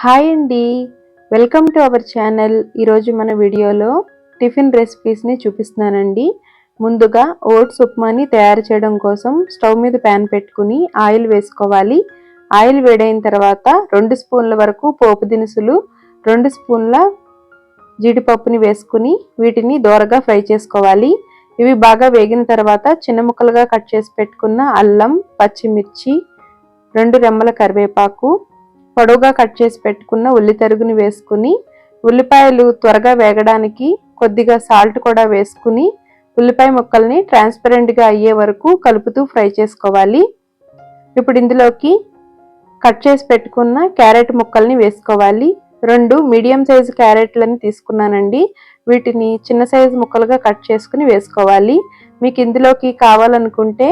Hi అండి. Welcome to our channel. ఈరోజు మన వీడియోలో టిఫిన్ రెసిపీస్ని చూపిస్తున్నానండి. ముందుగా ఓట్స్ ఉప్మాని తయారు చేయడం కోసం స్టవ్ మీద ప్యాన్ పెట్టుకుని ఆయిల్ వేసుకోవాలి. ఆయిల్ వేడైన తర్వాత రెండు స్పూన్ల వరకు పోపు దినుసులు రెండు స్పూన్ల జీడిపప్పుని వేసుకుని వీటిని దోరగా ఫ్రై చేసుకోవాలి. ఇవి బాగా వేగిన తర్వాత చిన్న ముక్కలుగా కట్ చేసి పెట్టుకున్న అల్లం పచ్చిమిర్చి రెండు రెమ్మల కరివేపాకు పొడవుగా కట్ చేసి పెట్టుకున్న ఉల్లి తరుగుని వేసుకుని ఉల్లిపాయలు త్వరగా వేగడానికి కొద్దిగా సాల్ట్ కూడా వేసుకుని ఉల్లిపాయ ముక్కల్ని ట్రాన్స్పరెంట్గా అయ్యే వరకు కలుపుతూ ఫ్రై చేసుకోవాలి. ఇప్పుడు ఇందులోకి కట్ చేసి పెట్టుకున్న క్యారెట్ ముక్కల్ని వేసుకోవాలి. రెండు మీడియం సైజు క్యారెట్లని తీసుకున్నానండి. వీటిని చిన్న సైజు ముక్కలుగా కట్ చేసుకుని వేసుకోవాలి. మీకు ఇందులోకి కావాలనుకుంటే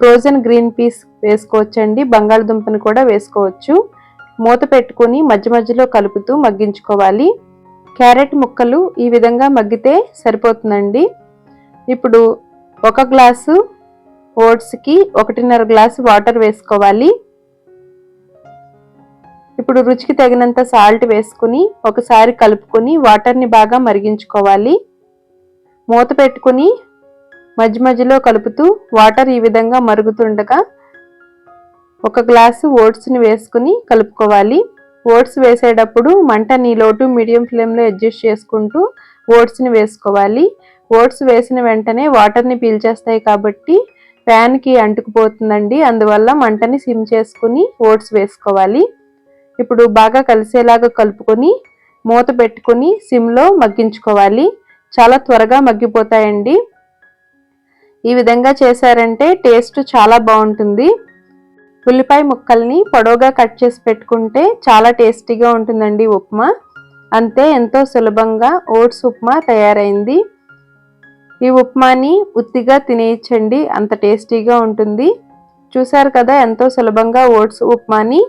ఫ్రోజన్ గ్రీన్ పీస్ వేసుకోవచ్చండి. బంగాళదుంపని కూడా వేసుకోవచ్చు. మూత పెట్టుకుని మధ్య మధ్యలో కలుపుతూ మగ్గించుకోవాలి. క్యారెట్ ముక్కలు ఈ విధంగా మగ్గితే సరిపోతుందండి. ఇప్పుడు ఒక గ్లాసు ఓట్స్కి ఒకటిన్నర గ్లాసు వాటర్ వేసుకోవాలి. ఇప్పుడు రుచికి తగినంత సాల్ట్ వేసుకుని ఒకసారి కలుపుకొని వాటర్ని బాగా మరిగించుకోవాలి. మూత పెట్టుకుని మధ్య మధ్యలో కలుపుతూ వాటర్ ఈ విధంగా మరుగుతుండగా ఒక గ్లాసు ఓట్స్ని వేసుకుని కలుపుకోవాలి. ఓట్స్ వేసేటప్పుడు మంటని లోటు మీడియం ఫ్లేమ్లో అడ్జస్ట్ చేసుకుంటూ ఓట్స్ని వేసుకోవాలి. ఓట్స్ వేసిన వెంటనే వాటర్ని పీల్చేస్తాయి కాబట్టి ప్యాన్కి అంటుకుపోతుందండి. అందువల్ల మంటని సిమ్ చేసుకుని ఓట్స్ వేసుకోవాలి. ఇప్పుడు బాగా కలిసేలాగా కలుపుకొని మూత పెట్టుకుని సిమ్లో మగ్గించుకోవాలి. చాలా త్వరగా మగ్గిపోతాయండి. ఈ విధంగా చేశారంటే టేస్ట్ చాలా బాగుంటుంది. ఉల్లిపాయ ముక్కల్ని పొడవుగా కట్ చేసి పెట్టుకుంటే చాలా టేస్టీగా ఉంటుందండి ఉప్మా. అంతే ఎంతో సులభంగా ఓట్స్ ఉప్మా తయారైంది. ఈ ఉప్మాని ఉత్తిగా తినేయచ్చండి అంత టేస్టీగా ఉంటుంది. చూసారు కదా ఎంతో సులభంగా ఓట్స్ ఉప్మాని.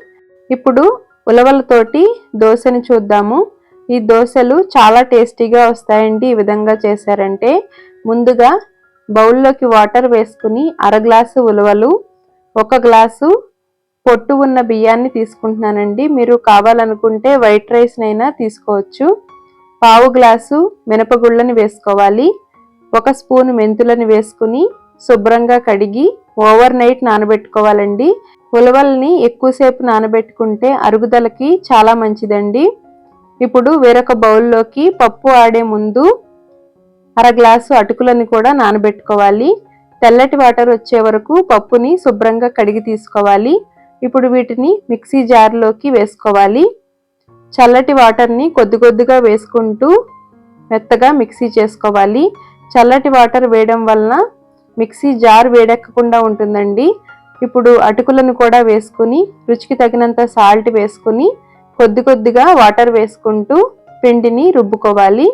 ఇప్పుడు ఉలవలతోటి దోశని చూద్దాము. ఈ దోశలు చాలా టేస్టీగా వస్తాయండి ఈ విధంగా చేశారంటే. ముందుగా బౌల్లోకి వాటర్ వేసుకుని అర గ్లాసు ఉలవలు ఒక గ్లాసు పొట్టు ఉన్న బియ్యాన్ని తీసుకుంటున్నానండి. మీరు కావాలనుకుంటే వైట్ రైస్నైనా తీసుకోవచ్చు. పావు గ్లాసు మినపగుళ్ళని వేసుకోవాలి. ఒక స్పూన్ మెంతులను వేసుకుని శుభ్రంగా కడిగి ఓవర్ నైట్ నానబెట్టుకోవాలండి. ఉలవల్ని ఎక్కువసేపు నానబెట్టుకుంటే అరుగుదలకి చాలా మంచిదండి. ఇప్పుడు వేరొక బౌల్లోకి పప్పు ఆడే ముందు అర గ్లాసు అటుకులని కూడా నానబెట్టుకోవాలి. తెల్లటి వాటర్ వచ్చే వరకు పప్పుని శుభ్రంగా కడిగి తీసుకోవాలి. ఇప్పుడు వీటిని మిక్సీ జార్లోకి వేసుకోవాలి. చల్లటి వాటర్ని కొద్ది కొద్దిగా వేసుకుంటూ మెత్తగా మిక్సీ చేసుకోవాలి. చల్లటి వాటర్ వేయడం వలన మిక్సీ జార్ వేడెక్కకుండా ఉంటుందండి. ఇప్పుడు అటుకులను కూడా వేసుకుని రుచికి తగినంత సాల్ట్ వేసుకుని కొద్ది కొద్దిగా వాటర్ వేసుకుంటూ పిండిని రుబ్బుకోవాలి.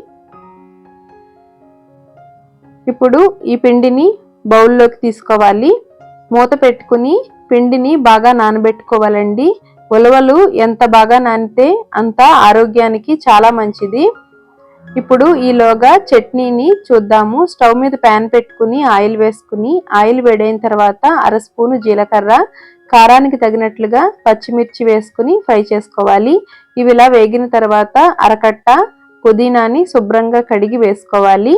ఇప్పుడు ఈ పిండిని బౌల్లోకి తీసుకోవాలి. మూత పెట్టుకుని పిండిని బాగా నానబెట్టుకోవాలండి. ఉలవలు ఎంత బాగా నానితే అంత ఆరోగ్యానికి చాలా మంచిది. ఇప్పుడు ఈలోగా చట్నీని చూద్దాము. స్టవ్ మీద ప్యాన్ పెట్టుకుని ఆయిల్ వేసుకుని ఆయిల్ వేడైన తర్వాత అర స్పూను జీలకర్ర కారానికి తగినట్లుగా పచ్చిమిర్చి వేసుకుని ఫ్రై చేసుకోవాలి. ఇవి ఇలా వేగిన తర్వాత అరకట్ట పుదీనాని శుభ్రంగా కడిగి వేసుకోవాలి.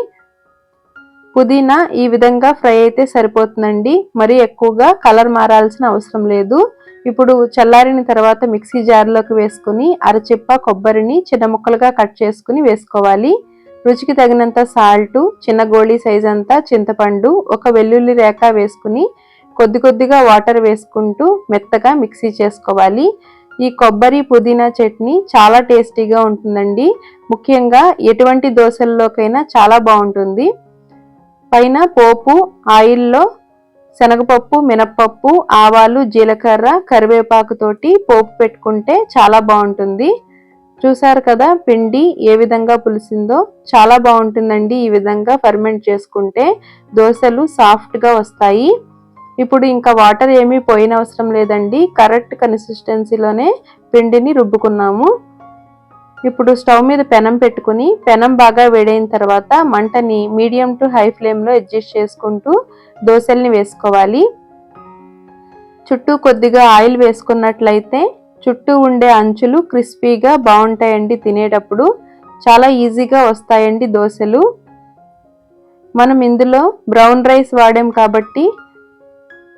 పుదీనా ఈ విధంగా ఫ్రై అయితే సరిపోతుందండి. మరి ఎక్కువగా కలర్ మారాల్సిన అవసరం లేదు. ఇప్పుడు చల్లారిన తర్వాత మిక్సీ జార్లోకి వేసుకుని అరచిప్ప కొబ్బరిని చిన్న ముక్కలుగా కట్ చేసుకుని వేసుకోవాలి. రుచికి తగినంత సాల్టు చిన్న గోళీ సైజ్ అంతా చింతపండు ఒక వెల్లుల్లి రేఖ వేసుకుని కొద్ది కొద్దిగా వాటర్ వేసుకుంటూ మెత్తగా మిక్సీ చేసుకోవాలి. ఈ కొబ్బరి పుదీనా చట్నీ చాలా టేస్టీగా ఉంటుందండి. ముఖ్యంగా ఎటువంటి దోశల్లోకైనా చాలా బాగుంటుంది. పైన పోపు ఆయిల్లో శనగపప్పు మినప్పప్పు ఆవాలు జీలకర్ర కరివేపాకుతోటి పోపు పెట్టుకుంటే చాలా బాగుంటుంది. చూసారు కదా పిండి ఏ విధంగా పులిసిందో చాలా బాగుంటుందండి ఈ విధంగా ఫర్మెంట్ చేసుకుంటే. దోశలు సాఫ్ట్గా వస్తాయి. ఇప్పుడు ఇంకా వాటర్ ఏమీ పోయినవసరం లేదండి. కరెక్ట్ కన్సిస్టెన్సీలోనే పిండిని రుబ్బుకున్నాము. ఇప్పుడు స్టవ్ మీద పెనం పెట్టుకుని పెనం బాగా వేడైన తర్వాత మంటని మీడియం టు హై ఫ్లేమ్లో అడ్జస్ట్ చేసుకుంటూ దోశల్ని వేసుకోవాలి. చుట్టూ కొద్దిగా ఆయిల్ వేసుకున్నట్లయితే చుట్టూ ఉండే అంచులు క్రిస్పీగా బాగుంటాయండి తినేటప్పుడు. చాలా ఈజీగా వస్తాయండి దోశలు. మనం ఇందులో బ్రౌన్ రైస్ వాడాం కాబట్టి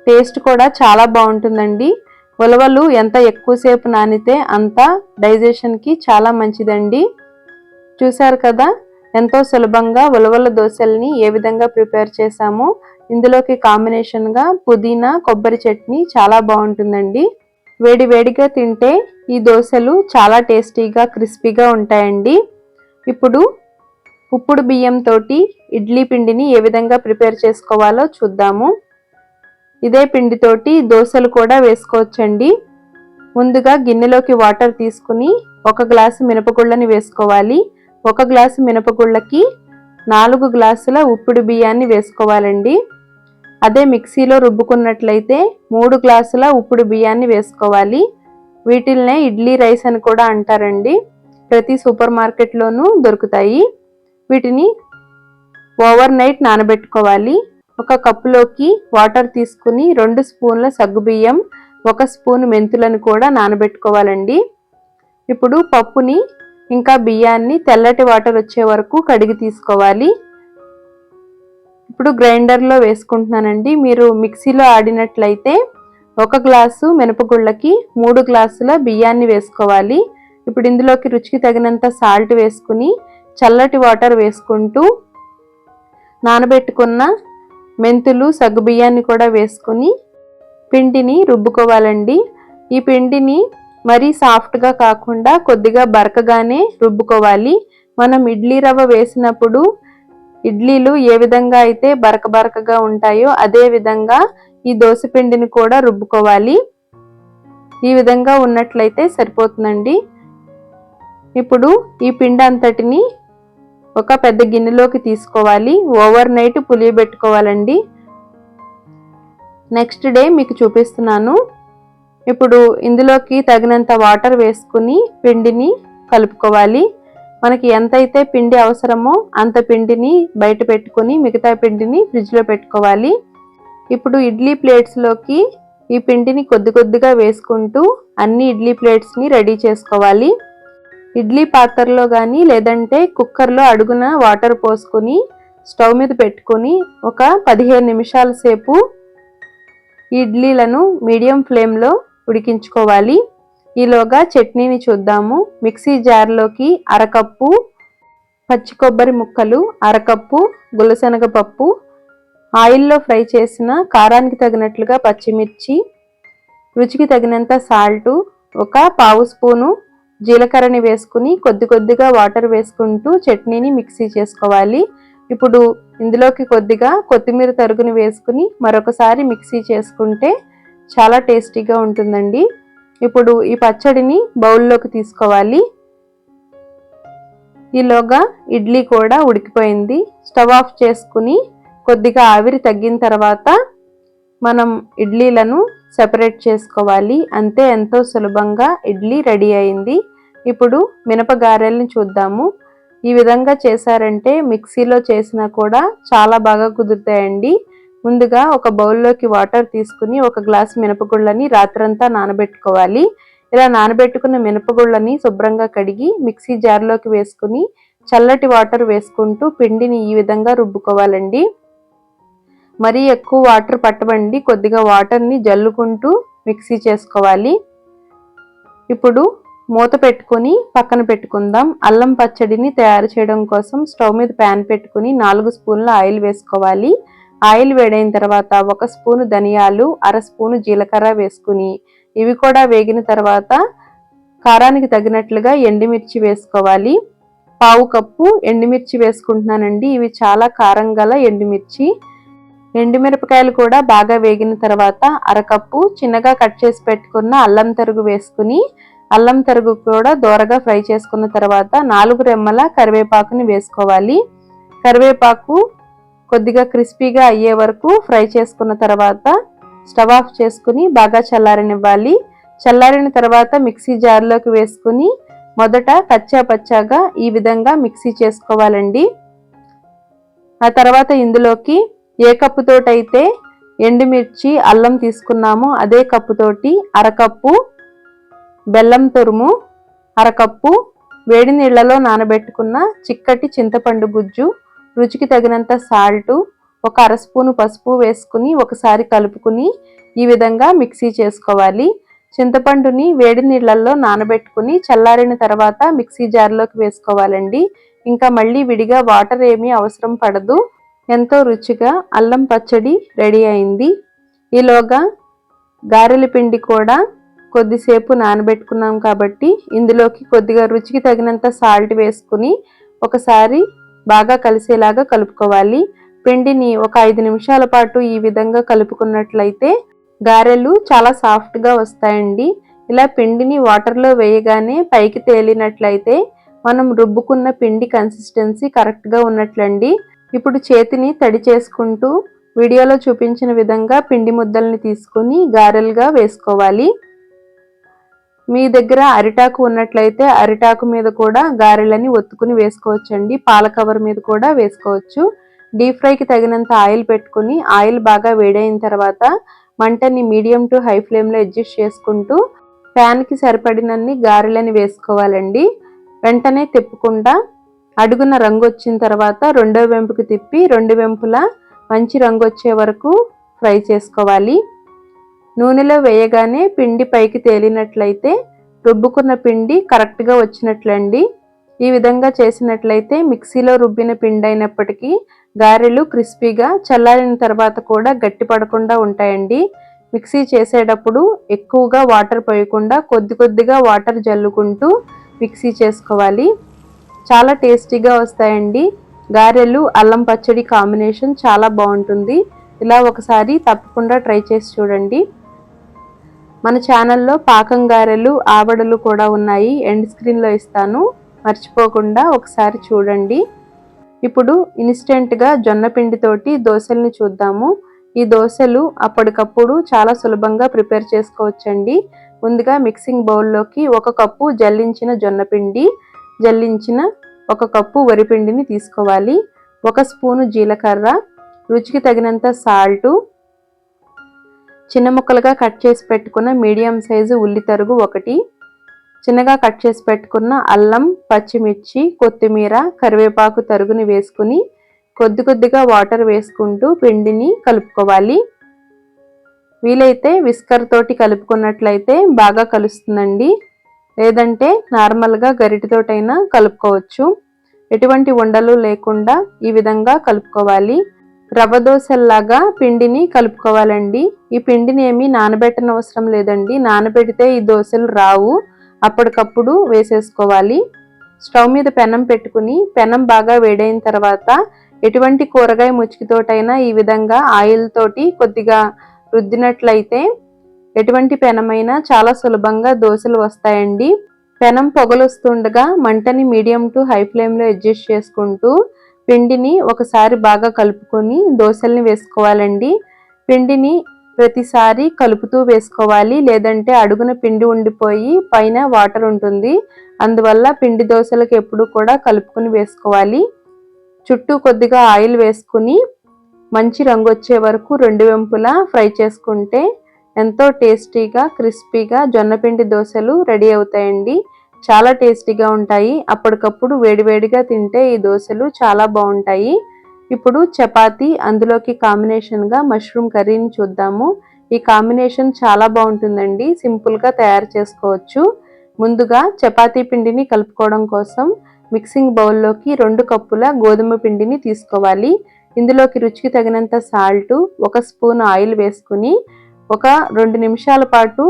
టేస్ట్ కూడా చాలా బాగుంటుందండి. ఉలవలు ఎంత ఎక్కువసేపు నానితే అంత డైజెషన్కి చాలా మంచిదండి. చూశారు కదా ఎంతో సులభంగా ఉలవల దోశల్ని ఏ విధంగా ప్రిపేర్ చేశామో ఇందులోకి కాంబినేషన్గా పుదీనా కొబ్బరి చట్నీ చాలా బాగుంటుందండి. వేడి వేడిగా తింటే ఈ దోశలు చాలా టేస్టీగా క్రిస్పీగా ఉంటాయండి. ఇప్పుడు ఉప్పుడు బియ్యంతో ఇడ్లీ పిండిని ఏ విధంగా ప్రిపేర్ చేసుకోవాలో చూద్దాము. ఇదే పిండితోటి దోశలు కూడా వేసుకోవచ్చండి. ముందుగా గిన్నెలోకి వాటర్ తీసుకుని ఒక గ్లాసు మినపగుళ్ళని వేసుకోవాలి. ఒక గ్లాసు మినపగుళ్ళకి నాలుగు గ్లాసుల ఉప్పుడు బియ్యాన్ని వేసుకోవాలండి. అదే మిక్సీలో రుబ్బుకున్నట్లయితే మూడు గ్లాసుల ఉప్పుడు బియ్యాన్ని వేసుకోవాలి. వీటిల్నే ఇడ్లీ రైస్ అని కూడా అంటారండి. ప్రతి సూపర్ మార్కెట్లోనూ దొరుకుతాయి. వీటిని ఓవర్ నైట్ నానబెట్టుకోవాలి. ఒక కప్పులోకి వాటర్ తీసుకుని రెండు స్పూన్ల సగ్గుబియ్యం ఒక స్పూన్ మెంతులను కూడా నానబెట్టుకోవాలండి. ఇప్పుడు పప్పుని ఇంకా బియ్యాన్ని తెల్లటి వాటర్ వచ్చే వరకు కడిగి తీసుకోవాలి. ఇప్పుడు గ్రైండర్లో వేసుకుంటున్నానండి. మీరు మిక్సీలో ఆడినట్లయితే ఒక గ్లాసు మినపగుళ్ళకి మూడు గ్లాసుల బియ్యాన్ని వేసుకోవాలి. ఇప్పుడు ఇందులోకి రుచికి తగినంత సాల్ట్ వేసుకుని చల్లటి వాటర్ వేసుకుంటూ నానబెట్టుకున్న మెంతులు సగ్గుబియ్యాన్ని కూడా వేసుకుని పిండిని రుబ్బుకోవాలండి. ఈ పిండిని మరీ సాఫ్ట్గా కాకుండా కొద్దిగా బరకగానే రుబ్బుకోవాలి. మనం ఇడ్లీ రవ్వ వేసినప్పుడు ఇడ్లీలు ఏ విధంగా అయితే బరక బరకగా ఉంటాయో అదే విధంగా ఈ దోశ పిండిని కూడా రుబ్బుకోవాలి. ఈ విధంగా ఉన్నట్లయితే సరిపోతుందండి. ఇప్పుడు ఈ పిండి అంతటిని ఒక పెద్ద గిన్నెలోకి తీసుకోవాలి. ఓవర్ నైట్ పులియబెట్టుకోవాలండి. నెక్స్ట్ డే మీకు చూపిస్తున్నాను. ఇప్పుడు ఇందులోకి తగినంత వాటర్ వేసుకుని పిండిని కలుపుకోవాలి. మనకి ఎంతైతే పిండి అవసరమో అంత పిండిని బయట పెట్టుకొని మిగతా పిండిని ఫ్రిడ్జ్లో పెట్టుకోవాలి. ఇప్పుడు ఇడ్లీ ప్లేట్స్లోకి ఈ పిండిని కొద్ది కొద్దిగా వేసుకుంటూ అన్ని ఇడ్లీ ప్లేట్స్ని రెడీ చేసుకోవాలి. ఇడ్లీ పాత్రలో కానీ లేదంటే కుక్కర్లో అడుగున వాటర్ పోసుకొని స్టవ్ మీద పెట్టుకొని ఒక పదిహేను నిమిషాల సేపు ఇడ్లీలను మీడియం ఫ్లేమ్లో ఉడికించుకోవాలి. ఈలోగా చట్నీని చూద్దాము. మిక్సీ జార్లోకి అరకప్పు పచ్చి కొబ్బరి ముక్కలు అరకప్పు గులసెనగ పప్పు ఆయిల్లో ఫ్రై చేసిన కారానికి తగినట్లుగా పచ్చిమిర్చి రుచికి తగినంత సాల్టు ఒక పావు స్పూను జీలకర్రని వేసుకుని కొద్ది కొద్దిగా వాటర్ వేసుకుంటూ చట్నీని మిక్సీ చేసుకోవాలి. ఇప్పుడు ఇందులోకి కొద్దిగా కొత్తిమీర తరుగుని వేసుకుని మరొకసారి మిక్సీ చేసుకుంటే చాలా టేస్టీగా ఉంటుందండి. ఇప్పుడు ఈ పచ్చడిని బౌల్లోకి తీసుకోవాలి. ఈలోగా ఇడ్లీ కూడా ఉడికిపోయింది. స్టవ్ ఆఫ్ చేసుకుని కొద్దిగా ఆవిరి తగ్గిన తర్వాత మనం ఇడ్లీలను సెపరేట్ చేసుకోవాలి. అంతే ఎంతో సులభంగా ఇడ్లీ రెడీ అయింది. ఇప్పుడు మినపగారెల్ని చూద్దాము. ఈ విధంగా చేశారంటే మిక్సీలో చేసినా కూడా చాలా బాగా కుదురుతాయండి. ముందుగా ఒక బౌల్లోకి వాటర్ తీసుకుని ఒక గ్లాస్ మినపగుళ్ళని రాత్రంతా నానబెట్టుకోవాలి. ఇలా నానబెట్టుకున్న మినపగుళ్ళని శుభ్రంగా కడిగి మిక్సీ జార్లోకి వేసుకుని చల్లటి వాటర్ వేసుకుంటూ పిండిని ఈ విధంగా రుబ్బుకోవాలండి. మరీ ఎక్కువ వాటర్ పట్టబండి కొద్దిగా వాటర్ని జల్లుకుంటూ మిక్సీ చేసుకోవాలి. ఇప్పుడు మూత పెట్టుకొని పక్కన పెట్టుకుందాం. అల్లం పచ్చడిని తయారు చేయడం కోసం స్టవ్ మీద ప్యాన్ పెట్టుకుని నాలుగు స్పూన్ల ఆయిల్ వేసుకోవాలి. ఆయిల్ వేడైన తర్వాత ఒక స్పూను ధనియాలు అర స్పూను జీలకర్ర వేసుకుని ఇవి కూడా వేగిన తర్వాత కారానికి తగినట్లుగా ఎండుమిర్చి వేసుకోవాలి. పావు కప్పు ఎండుమిర్చి వేసుకుంటున్నానండి. ఇవి చాలా కారం గల ఎండుమిర్చి. ఎండుమిరపకాయలు కూడా బాగా వేగిన తర్వాత అరకప్పు చిన్నగా కట్ చేసి పెట్టుకున్న అల్లం తరుగు వేసుకుని అల్లం తరుగు కూడా దోరగా ఫ్రై చేసుకున్న తర్వాత నాలుగు రెమ్మల కరివేపాకుని వేసుకోవాలి. కరివేపాకు కొద్దిగా క్రిస్పీగా అయ్యే వరకు ఫ్రై చేసుకున్న తర్వాత స్టవ్ ఆఫ్ చేసుకుని బాగా చల్లారనివ్వాలి. చల్లారిన తర్వాత మిక్సీ జార్లోకి వేసుకుని మొదట కచ్చా పచ్చాగా ఈ విధంగా మిక్సీ చేసుకోవాలండి. ఆ తర్వాత ఇందులోకి ఏ కప్పుతోటైతే ఎండుమిర్చి అల్లం తీసుకున్నామో అదే కప్పుతోటి అరకప్పు బెల్లం తురుము అరకప్పు వేడి నీళ్ళలో నానబెట్టుకున్న చిక్కటి చింతపండు గుజ్జు రుచికి తగినంత సాల్టు ఒక అర స్పూను పసుపు వేసుకుని ఒకసారి కలుపుకుని ఈ విధంగా మిక్సీ చేసుకోవాలి. చింతపండుని వేడి నీళ్ళల్లో నానబెట్టుకుని చల్లారిన తర్వాత మిక్సీ జార్లోకి వేసుకోవాలండి. ఇంకా మళ్ళీ విడిగా వాటర్ ఏమీ అవసరం పడదు. ఎంతో రుచిగా అల్లం పచ్చడి రెడీ అయింది. ఈలోగా గారెల పిండి కూడా కొద్దిసేపు నానబెట్టుకున్నాం కాబట్టి ఇందులోకి కొద్దిగా రుచికి తగినంత సాల్ట్ వేసుకుని ఒకసారి బాగా కలిసేలాగా కలుపుకోవాలి. పిండిని ఒక ఐదు నిమిషాల పాటు ఈ విధంగా కలుపుకున్నట్లయితే గారెలు చాలా సాఫ్ట్గా వస్తాయండి. ఇలా పిండిని వాటర్లో వేయగానే పైకి తేలినట్లయితే మనం రుబ్బుకున్న పిండి కన్సిస్టెన్సీ కరెక్ట్గా ఉన్నట్లండి. ఇప్పుడు చేతిని తడి చేసుకుంటూ వీడియోలో చూపించిన విధంగా పిండి ముద్దల్ని తీసుకుని గారెలుగా వేసుకోవాలి. మీ దగ్గర అరిటాకు ఉన్నట్లయితే అరిటాకు మీద కూడా గారెలని ఒత్తుకుని వేసుకోవచ్చండి. పాల కవర్ మీద కూడా వేసుకోవచ్చు. డీప్ ఫ్రైకి తగినంత ఆయిల్ పెట్టుకుని ఆయిల్ బాగా వేడైన తర్వాత మంటని మీడియం టు హై ఫ్లేమ్లో అడ్జస్ట్ చేసుకుంటూ ప్యాన్కి సరిపడినన్ని గారెలని వేసుకోవాలండి. వెంటనే తిప్పకుండా అడుగున రంగు వచ్చిన తర్వాత రెండో వెంపుకి తిప్పి రెండు వెంపుల మంచి రంగు వచ్చే వరకు ఫ్రై చేసుకోవాలి. నూనెలో వేయగానే పిండి పైకి తేలినట్లయితే రుబ్బుకున్న పిండి కరెక్ట్గా వచ్చినట్లండి. ఈ విధంగా చేసినట్లయితే మిక్సీలో రుబ్బిన పిండి అయినప్పటికీ గారెలు క్రిస్పీగా చల్లారిన తర్వాత కూడా గట్టి పడకుండా ఉంటాయండి. మిక్సీ చేసేటప్పుడు ఎక్కువగా వాటర్ పోయకుండా కొద్ది కొద్దిగా వాటర్ జల్లుకుంటూ మిక్సీ చేసుకోవాలి. చాలా టేస్టీగా వస్తాయండి. గారెలు అల్లం పచ్చడి కాంబినేషన్ చాలా బాగుంటుంది. ఇలా ఒకసారి తప్పకుండా ట్రై చేసి చూడండి. మన ఛానల్లో పాకం గారెలు ఆవడలు కూడా ఉన్నాయి. ఎండ్ స్క్రీన్లో ఇస్తాను. మర్చిపోకుండా ఒకసారి చూడండి. ఇప్పుడు ఇన్స్టెంట్గా జొన్న పిండితోటి దోశల్ని చూద్దాము. ఈ దోశలు అప్పటికప్పుడు చాలా సులభంగా ప్రిపేర్ చేసుకోవచ్చండి. ముందుగా మిక్సింగ్ బౌల్లోకి ఒక కప్పు జల్లించిన జొన్న పిండి జల్లించిన ఒక కప్పు వరిపిండిని తీసుకోవాలి. ఒక స్పూను జీలకర్ర రుచికి తగినంత సాల్టు చిన్న ముక్కలుగా కట్ చేసి పెట్టుకున్న మీడియం సైజు ఉల్లి తరుగు ఒకటి చిన్నగా కట్ చేసి పెట్టుకున్న అల్లం పచ్చిమిర్చి కొత్తిమీర కరివేపాకు తరుగుని వేసుకుని కొద్ది కొద్దిగా వాటర్ వేసుకుంటూ పిండిని కలుపుకోవాలి. వీలైతే విస్కర్ తోటి కలుపుకున్నట్లయితే బాగా కలుస్తుందండి. లేదంటే నార్మల్గా గరిటితోటైనా కలుపుకోవచ్చు. ఎటువంటి ఉండలు లేకుండా ఈ విధంగా కలుపుకోవాలి. రవ్వ దోశల్లాగా పిండిని కలుపుకోవాలండి. ఈ పిండిని ఏమీ నానబెట్టనవసరం లేదండి. నానబెడితే ఈ దోశలు రావు. అప్పటికప్పుడు వేసేసుకోవాలి. స్టవ్ మీద పెనం పెట్టుకుని పెనం బాగా వేడైన తర్వాత ఎటువంటి కూరగాయ ముచ్చుకితోటైనా ఈ విధంగా ఆయిల్ తోటి కొద్దిగా రుద్దినట్లయితే ఎటువంటి పెనమైనా చాలా సులభంగా దోశలు వస్తాయండి. పెనం పొగలొస్తుండగా మంటని మీడియం టు హై ఫ్లేమ్లో అడ్జస్ట్ చేసుకుంటూ పిండిని ఒకసారి బాగా కలుపుకొని దోశల్ని వేసుకోవాలండి. పిండిని ప్రతిసారి కలుపుతూ వేసుకోవాలి. లేదంటే అడుగున పిండి ఉండిపోయి పైన వాటర్ ఉంటుంది. అందువల్ల పిండి దోశలకు ఎప్పుడు కూడా కలుపుకొని వేసుకోవాలి. చుట్టూ కొద్దిగా ఆయిల్ వేసుకుని మంచి రంగు వచ్చే వరకు రెండు వెంపులా ఫ్రై చేసుకుంటే ఎంతో టేస్టీగా క్రిస్పీగా జొన్నపిండి దోశలు రెడీ అవుతాయండి. చాలా టేస్టీగా ఉంటాయి. అప్పటికప్పుడు వేడివేడిగా తింటే ఈ దోశలు చాలా బాగుంటాయి. ఇప్పుడు చపాతి అందులోకి కాంబినేషన్గా మష్రూమ్ కర్రీని చూద్దాము. ఈ కాంబినేషన్ చాలా బాగుంటుందండి. సింపుల్గా తయారు చేసుకోవచ్చు. ముందుగా చపాతీ పిండిని కలుపుకోవడం కోసం మిక్సింగ్ బౌల్లోకి రెండు కప్పుల గోధుమ పిండిని తీసుకోవాలి. ఇందులోకి రుచికి తగినంత సాల్ట్ ఒక స్పూన్ ఆయిల్ వేసుకుని ఒక రెండు నిమిషాల పాటు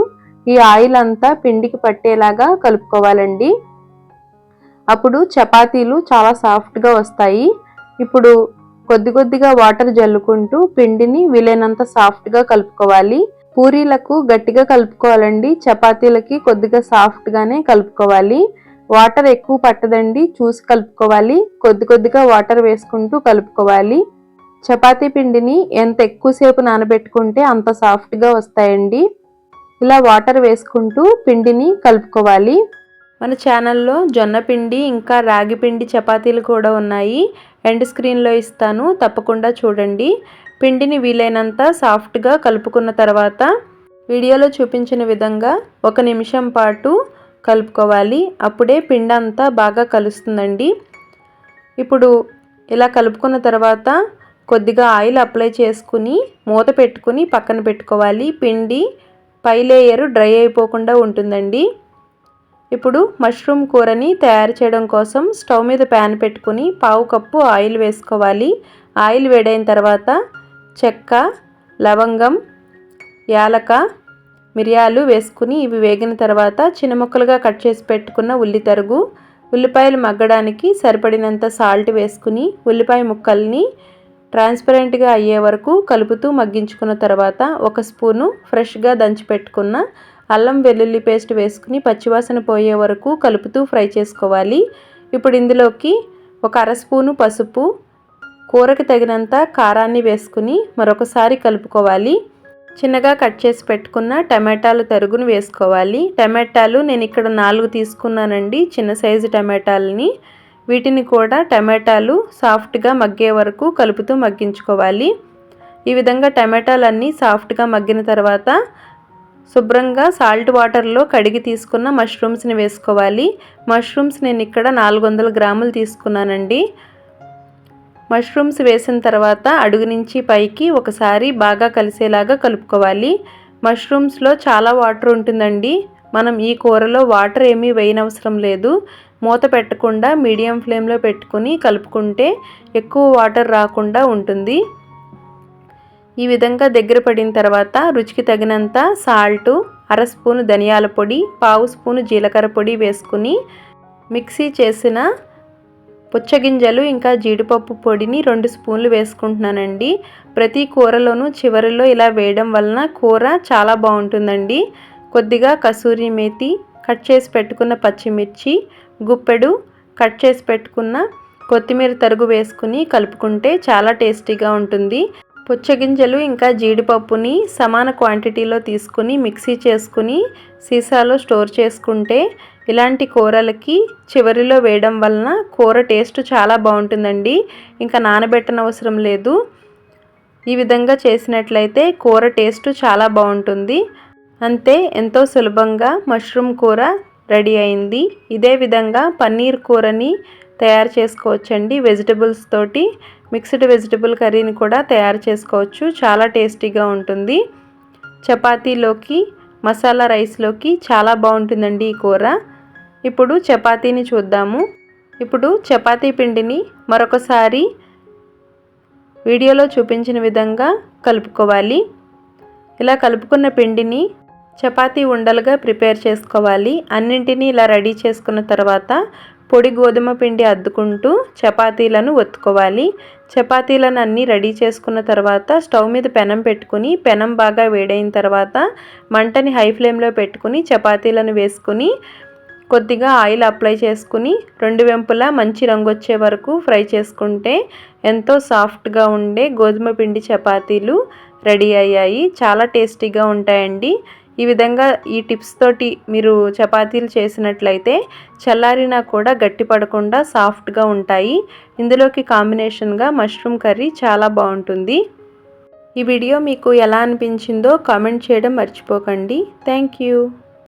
ఈ ఆయిల్ అంతా పిండికి పట్టేలాగా కలుపుకోవాలండి. అప్పుడు చపాతీలు చాలా సాఫ్ట్గా వస్తాయి. ఇప్పుడు కొద్ది కొద్దిగా వాటర్ జల్లుకుంటూ పిండిని వీలైనంత సాఫ్ట్గా కలుపుకోవాలి. పూరీలకు గట్టిగా కలుపుకోవాలండి. చపాతీలకి కొద్దిగా సాఫ్ట్గానే కలుపుకోవాలి. వాటర్ ఎక్కువ పట్టదండి. చూసి కలుపుకోవాలి. కొద్ది కొద్దిగా వాటర్ వేసుకుంటూ కలుపుకోవాలి. చపాతీ పిండిని ఎంత ఎక్కువసేపు నానబెట్టుకుంటే అంత సాఫ్ట్గా వస్తాయండి. ఇలా వాటర్ వేసుకుంటూ పిండిని కలుపుకోవాలి. మన ఛానల్లో జొన్న పిండి ఇంకా రాగి పిండి చపాతీలు కూడా ఉన్నాయి. ఎండ్ స్క్రీన్లో ఇస్తాను. తప్పకుండా చూడండి. పిండిని వీలైనంత సాఫ్ట్గా కలుపుకున్న తర్వాత వీడియోలో చూపించిన విధంగా ఒక నిమిషం పాటు కలుపుకోవాలి. అప్పుడే పిండి అంతా బాగా కలుస్తుందండి. ఇప్పుడు ఇలా కలుపుకున్న తర్వాత కొద్దిగా ఆయిల్ అప్లై చేసుకుని మూత పెట్టుకుని పక్కన పెట్టుకోవాలి. పిండి పై లేయరు డ్రై అయిపోకుండా ఉంటుందండి. ఇప్పుడు మష్రూమ్ కూరని తయారు చేయడం కోసం స్టవ్ మీద ప్యాన్ పెట్టుకుని పావు కప్పు ఆయిల్ వేసుకోవాలి. ఆయిల్ వేడైన తర్వాత చెక్క లవంగం యాలక మిరియాలు వేసుకుని ఇవి వేగిన తర్వాత చిన్న ముక్కలుగా కట్ చేసి పెట్టుకున్న ఉల్లి తరుగు ఉల్లిపాయలు మగ్గడానికి సరిపడినంత సాల్ట్ వేసుకుని ఉల్లిపాయ ముక్కల్ని ట్రాన్స్పరెంట్గా అయ్యే వరకు కలుపుతూ మగ్గించుకున్న తర్వాత ఒక స్పూను ఫ్రెష్గా దంచి పెట్టుకున్న అల్లం వెల్లుల్లి పేస్ట్ వేసుకుని పచ్చివాసన పోయే వరకు కలుపుతూ ఫ్రై చేసుకోవాలి. ఇప్పుడు ఇందులోకి ఒక అర స్పూను పసుపు కూరకి తగినంత కారాన్ని వేసుకుని మరొకసారి కలుపుకోవాలి. చిన్నగా కట్ చేసి పెట్టుకున్న టమాటాలు తరుగును వేసుకోవాలి. టమాటాలు నేను ఇక్కడ నాలుగు తీసుకున్నానండి చిన్న సైజు టమాటాలని. వీటిని కూడా టమాటాలు సాఫ్ట్గా మగ్గే వరకు కలుపుతూ మగ్గించుకోవాలి. ఈ విధంగా టమాటాలన్నీ సాఫ్ట్గా మగ్గిన తర్వాత శుభ్రంగా సాల్ట్ వాటర్లో కడిగి తీసుకున్న మష్రూమ్స్ని వేసుకోవాలి. మష్రూమ్స్ నేను ఇక్కడ నాలుగు వందల గ్రాములు తీసుకున్నానండి. మష్రూమ్స్ వేసిన తర్వాత అడుగు నుంచి పైకి ఒకసారి బాగా కలిసేలాగా కలుపుకోవాలి. మష్రూమ్స్లో చాలా వాటర్ ఉంటుందండి. మనం ఈ కూరలో వాటర్ ఏమీ వేయనవసరం లేదు. మూత పెట్టకుండా మీడియం ఫ్లేమ్లో పెట్టుకుని కలుపుకుంటే ఎక్కువ వాటర్ రాకుండా ఉంటుంది. ఈ విధంగా దగ్గర పడిన తర్వాత రుచికి తగినంత సాల్టు అర స్పూను ధనియాల పొడి పావు స్పూను జీలకర్ర పొడి వేసుకుని మిక్సీ చేసిన పుచ్చగింజలు ఇంకా జీడిపప్పు పొడిని రెండు స్పూన్లు వేసుకుంటున్నానండి. ప్రతి కూరలోనూ చివరిలో ఇలా వేయడం వలన కూర చాలా బాగుంటుందండి. కొద్దిగా కసూరి మేతి కట్ చేసి పెట్టుకున్న పచ్చిమిర్చి గుప్పెడు కట్ చేసి పెట్టుకున్న కొత్తిమీర తరుగు వేసుకుని కలుపుకుంటే చాలా టేస్టీగా ఉంటుంది. పుచ్చగింజలు ఇంకా జీడిపప్పుని సమాన క్వాంటిటీలో తీసుకుని మిక్సీ చేసుకుని సీసాలో స్టోర్ చేసుకుంటే ఇలాంటి కూరలకి చివరిలో వేయడం వలన కూర టేస్ట్ చాలా బాగుంటుందండి. ఇంకా నానబెట్టనవసరం లేదు. ఈ విధంగా చేసినట్లయితే కూర టేస్ట్ చాలా బాగుంటుంది. అంతే ఎంతో సులభంగా మష్రూమ్ కూర రెడీ అయింది. ఇదే విధంగా పన్నీర్ కూరని తయారు చేసుకోవచ్చండి. వెజిటబుల్స్ తోటి మిక్స్డ్ వెజిటబుల్ కర్రీని కూడా తయారు చేసుకోవచ్చు. చాలా టేస్టీగా ఉంటుంది. చపాతీలోకి మసాలా రైస్లోకి చాలా బాగుంటుందండి ఈ కూర. ఇప్పుడు చపాతీని చూద్దాము. ఇప్పుడు చపాతీ పిండిని మరొకసారి వీడియోలో చూపించిన విధంగా కలుపుకోవాలి. ఇలా కలుపుకున్న పిండిని చపాతీ ఉండలుగా ప్రిపేర్ చేసుకోవాలి. అన్నింటినీ ఇలా రెడీ చేసుకున్న తర్వాత పొడి గోధుమ పిండి అద్దుకుంటూ చపాతీలను ఒత్తుకోవాలి. చపాతీలను అన్నీ రెడీ చేసుకున్న తర్వాత స్టవ్ మీద పెనం పెట్టుకుని పెనం బాగా వేడైన తర్వాత మంటని హై ఫ్లేమ్లో పెట్టుకుని చపాతీలను వేసుకుని కొద్దిగా ఆయిల్ అప్లై చేసుకుని రెండు వెంపులా మంచి రంగు వచ్చే వరకు ఫ్రై చేసుకుంటే ఎంతో సాఫ్ట్గా ఉండే గోధుమ పిండి చపాతీలు రెడీ అయ్యాయి. చాలా టేస్టీగా ఉంటాయండి. ఈ విధంగా ఈ టిప్స్ తోటి మీరు చపాతీలు చేసినట్లయితే చల్లారినా కూడా గట్టి పడకుండా సాఫ్ట్గా ఉంటాయి. ఇందులోకి కాంబినేషన్గా మష్రూమ్ కర్రీ చాలా బాగుంటుంది. ఈ వీడియో మీకు ఎలా అనిపించిందో కామెంట్ చేయడం మర్చిపోకండి. Thank you